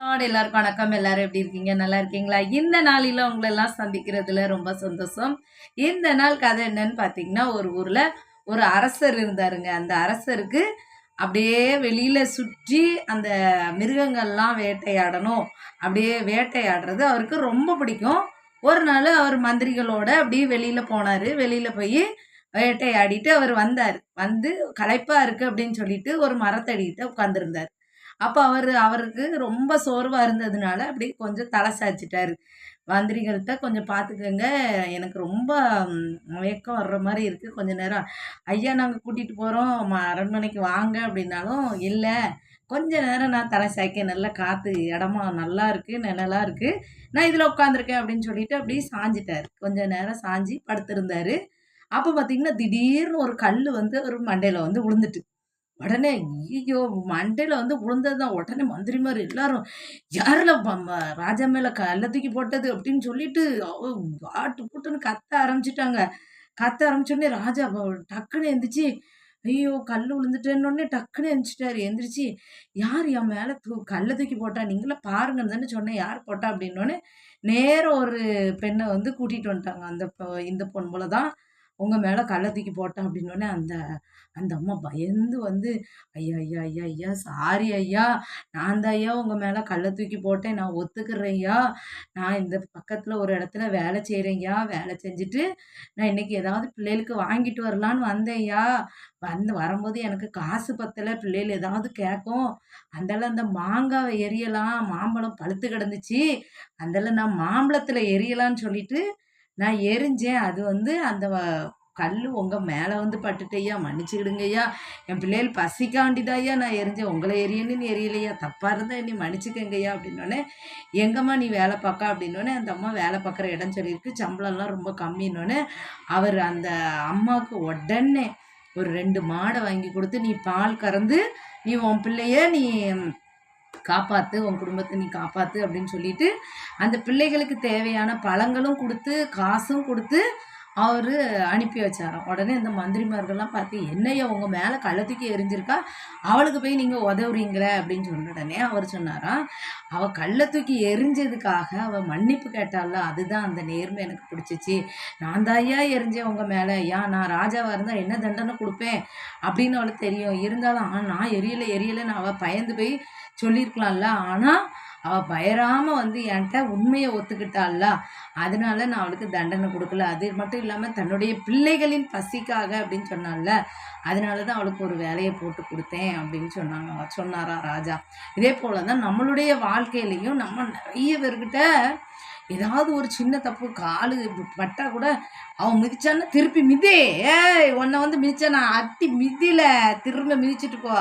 நாடு எல்லாருக்கும் வணக்கம். எல்லாரும் எப்படி இருக்கீங்க? நல்லா இருக்கீங்களா? இந்த நாளில் உங்களெல்லாம் சந்திக்கிறதுல ரொம்ப சந்தோஷம். இந்த நாள் கதை என்னன்னு பார்த்தீங்கன்னா ஒரு ஊரில் ஒரு அரசர் இருந்தாருங்க. அந்த அரசருக்கு அப்படியே வெளியில் சுற்றி அந்த மிருகங்கள்லாம் வேட்டையாடணும். அப்படியே வேட்டையாடுறது அவருக்கு ரொம்ப பிடிக்கும். ஒரு நாள் அவர் மந்திரிகளோட அப்படியே வெளியில் போனார். வெளியில் போய் வேட்டையாடிட்டு அவர் வந்தார். வந்து களைப்பாக இருக்குது அப்படின்னு சொல்லிட்டு ஒரு மரத்தடிக்கிட்ட உட்காந்துருந்தார் அப்போ அவர் அவருக்கு ரொம்ப சோர்வாக இருந்ததுனால அப்படி கொஞ்சம் தலை சாய்ச்சிட்டாரு. மந்திரிகள்கிட்ட கொஞ்சம் பார்த்துக்கங்க எனக்கு ரொம்ப மயக்கம் வர்ற மாதிரி இருக்குது கொஞ்ச நேரம் ஐயா நாங்கள் கூட்டிகிட்டு போகிறோம் அரண்மனைக்கு வாங்க அப்படின்னாலும் இல்லை. கொஞ்ச நேரம் நான் தலை சாய்க்க நல்லா காற்று இடமா நல்லா இருக்குது நிழலாக இருக்குது நான் இதில் உட்காந்துருக்கேன் அப்படின்னு சொல்லிட்டு அப்படியே சாஞ்சிட்டார். கொஞ்ச நேரம் சாஞ்சி படுத்திருந்தார். அப்போ பார்த்தீங்கன்னா திடீர்னு ஒரு கல் வந்து ஒரு மண்டையில் வந்து விழுந்துட்டு உடனே ஐயோ மண்டையில் வந்து விழுந்தது தான் உடனே மாதிரி எல்லாரும் யாரில் ராஜா மேலே கல்ல தூக்கி போட்டது? அப்படின்னு சொல்லிட்டு ஆட்டு போட்டுன்னு கத்த ஆரம்பிச்சிட்டாங்க. கத்த ஆரம்பிச்சோடனே ராஜா டக்குன்னு எந்திரிச்சு ஐயோ கல் விழுந்துட்டேன்னொடனே டக்குன்னு எழுந்திரிச்சிட்டாரு எந்திரிச்சு யார் என் மேலே தூ கல்லை தூக்கி போட்டா? நீங்களே பாருங்கன்னு தானே சொன்னேன். யார் போட்டா? அப்படின்னோடனே நேரம் ஒரு பெண்ணை வந்து கூட்டிகிட்டு வந்துட்டாங்க. அந்த இந்த பொன் போல தான் உங்கள் மேலே கள்ள தூக்கி போட்டேன் அப்படின்னோடனே அந்த அந்த அம்மா பயந்து வந்து ஐயா ஐயா ஐயா ஐயா சாரி ஐயா நான் தான் ஐயா உங்கள் மேலே கள்ள தூக்கி போட்டேன் நான் ஒத்துக்கிறேன் ஐயா நான் இந்த பக்கத்தில் ஒரு இடத்துல வேலை செய்கிறேங்கய்யா வேலை செஞ்சுட்டு நான் இன்றைக்கி ஏதாவது பிள்ளைகளுக்கு வாங்கிட்டு வரலான்னு வந்தேன்யா வந்து வரும்போது எனக்கு காசு பத்தலை பிள்ளைகள் ஏதாவது கேட்கும் அந்தால அந்த மாங்காவை எரியலாம் மாம்பழம் பழுத்து கிடந்துச்சு அந்தால நான் மாம்பழத்தில் எரியலான்னு சொல்லிட்டு நான் எரிஞ்சேன். அது வந்து அந்த கல் உங்கள் மேலே வந்து பட்டுட்டையா மன்னிச்சுக்கிடுங்கய்யா. என் பிள்ளைகள் பசிக்காண்டிதாய்யா நான் எரிஞ்சேன். உங்களை எரியன்னு நீ எரியலையா? தப்பாக இருந்தால் நீ மன்னிச்சுக்கங்கய்யா அப்படின்னோடனே எங்கம்மா நீ வேலை பார்க்க அப்படின்னோடனே அந்த அம்மா வேலை பார்க்குற இடம் சொல்லியிருக்கு. சம்பளம்லாம் ரொம்ப கம்மின்னொன்னே அவர் அந்த அம்மாவுக்கு உடனே ஒரு ரெண்டு மாடை வாங்கி கொடுத்து நீ பால் கறந்து நீ உன் பிள்ளைய நீ காப்பாற்று உன் குடும்பத்தை நீ காப்பாற்று அப்படின்னு சொல்லிட்டு அந்த பிள்ளைகளுக்கு தேவையான பழங்களும் கொடுத்து காசும் கொடுத்து அவர் அனுப்பி வச்சாராம். உடனே இந்த மந்திரிமார்கள்லாம் பார்த்து என்னையா உங்கள் மேலே கள்ளத்துக்கு எரிஞ்சிருக்கா? அவளுக்கு போய் நீங்கள் உதவுறீங்களே அப்படின்னு சொன்ன உடனே அவர் சொன்னாராம் அவள் கள்ளத்துக்கு தூக்கி எரிஞ்சதுக்காக அவள் மன்னிப்பு கேட்டால அதுதான் அந்த நேர்மை எனக்கு பிடிச்சிச்சு. நான் தாயா எரிஞ்சேன் உங்கள் மேலே. ஏன் நான் ராஜாவாக இருந்தால் என்ன தண்டனை கொடுப்பேன்? அப்படின்னு அவளுக்கு தெரியும். இருந்தாலும் நான் எரியலை எரியலைன்னு அவள் பயந்து போய் சொல்லியிருக்கலாம்ல. ஆனால் அவள் பயராமல் வந்து என்கிட்ட உண்மையை ஒத்துக்கிட்டாள்ல. அதனால நான் அவளுக்கு தண்டனை கொடுக்கல. அது மட்டும் இல்லாமல் தன்னுடைய பிள்ளைகளின் பசிக்காக அப்படின்னு சொன்னால அதனால தான் அவளுக்கு ஒரு வேலையை போட்டு கொடுத்தேன் அப்படின்னு சொன்னாங்க. சொன்னாரா ராஜா? இதே போல தான் நம்மளுடைய வாழ்க்கையிலையும் நம்ம நிறைய பேர்கிட்ட ஏதாவது ஒரு சின்ன தப்பு காலு பட்டா கூட அவன் மிதிச்சான்னா திருப்பி மிதே. ஏய் உன்னை வந்து மிதிச்சா நான் அத்தி மிதில. திரும்ப மிதிச்சிட்டு போ.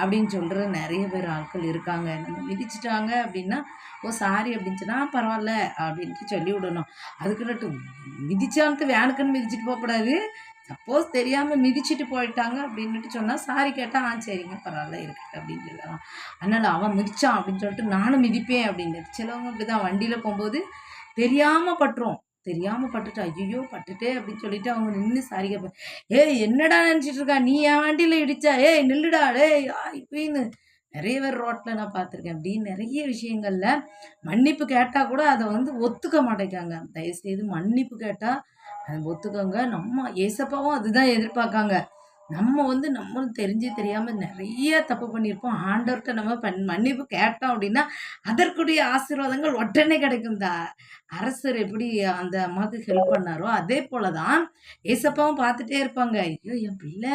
அப்படின்னு சொல்கிற நிறைய பேர் ஆட்கள் இருக்காங்க. நம்ம மிதிச்சிட்டாங்க அப்படின்னா ஓ சாரி அப்படின்னு சொன்னால் பரவாயில்ல அப்படின்ட்டு சொல்லி விடணும். அதுக்குன்னுட்டு மிதிச்சான்ட்டு வேனுக்குன்னு மிதிச்சிட்டு போகக்கூடாது சப்போஸ் தெரியாமல் மிதிச்சிட்டு போயிட்டாங்க அப்படின்ட்டு சொன்னால் சாரி கேட்டால் ஆ சரிங்க பரவாயில்ல இருக்கட்டும் அப்படின்னு சொல்லலாம் அதனால் அவன் மிதிச்சான் அப்படின்னு சொல்லிட்டு நானும் மிதிப்பேன் அப்படின்னு சிலவங்க இப்படி தான் வண்டியில் போகும்போது தெரியாமல் பட்டுரும். தெரியாமல் பட்டுட்டு ஐயோ பட்டுட்டே அப்படின்னு சொல்லிட்டு அவங்க நின்று சாரி கேட்பேன் ஏய் என்னடா நினச்சிட்டு இருக்கா? நீ என் வண்டியில் இடிச்சா? ஏய் நில்லுடா டேய் இப்படின்னு நிறைய பேர் ரோட்டில் நான் பார்த்துருக்கேன் அப்படின்னு நிறைய விஷயங்களில் மன்னிப்பு கேட்டால் கூட அதை வந்து ஒத்துக்க மாட்டேங்காங்க தயவுசெய்து மன்னிப்பு கேட்டால் அதை ஒத்துக்கோங்க. நம்ம ஏசப்பாவும் அதுதான் எதிர்பார்க்காங்க. நம்ம வந்து நம்மளும் தெரிஞ்சு தெரியாமல் நிறைய தப்பு பண்ணியிருப்போம். ஆண்டவர்கிட்ட நம்ம பண் மன்னிப்பு கேட்டோம் அப்படின்னா அதற்குரிய ஆசீர்வாதங்கள் உடனே கிடைக்கும் தா. அரசர் எப்படி அந்த அம்மாவுக்கு ஹெல்ப் பண்ணாரோ அதே போல தான் ஏசப்பாவும் பார்த்துட்டே இருப்பாங்க. ஐயோ என் பிள்ளை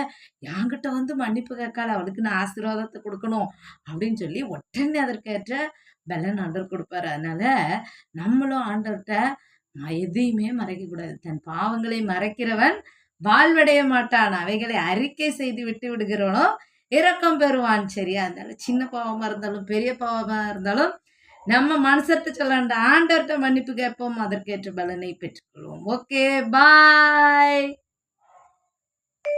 என்கிட்ட வந்து மன்னிப்பு கேட்கால அவளுக்கு நான் ஆசீர்வாதத்தை கொடுக்கணும் அப்படின்னு சொல்லி உடனே அதற்கேற்ற பலன் ஆண்டவர் கொடுப்பாரு. அதனால நம்மளும் ஆண்டவர்கிட்ட எதையுமே மறைக்கக்கூடாது. தன் பாவங்களை மறைக்கிறவன் வாழ்வடைய மாட்டான். அவைகளை அறிக்கை செய்து விட்டு விடுகிறோனோ இரக்கம் பெறுவான். சரியா இருந்தாலும் சின்ன பாவமாக இருந்தாலும் பெரிய பாவமாக இருந்தாலும் நம்ம மனசர்கிட்ட சொல்ல ஆண்டவர்கிட்ட மன்னிப்பு கேட்போம். அதற்கேற்ற பலனை பெற்றுக்கொள்வோம். Okay bye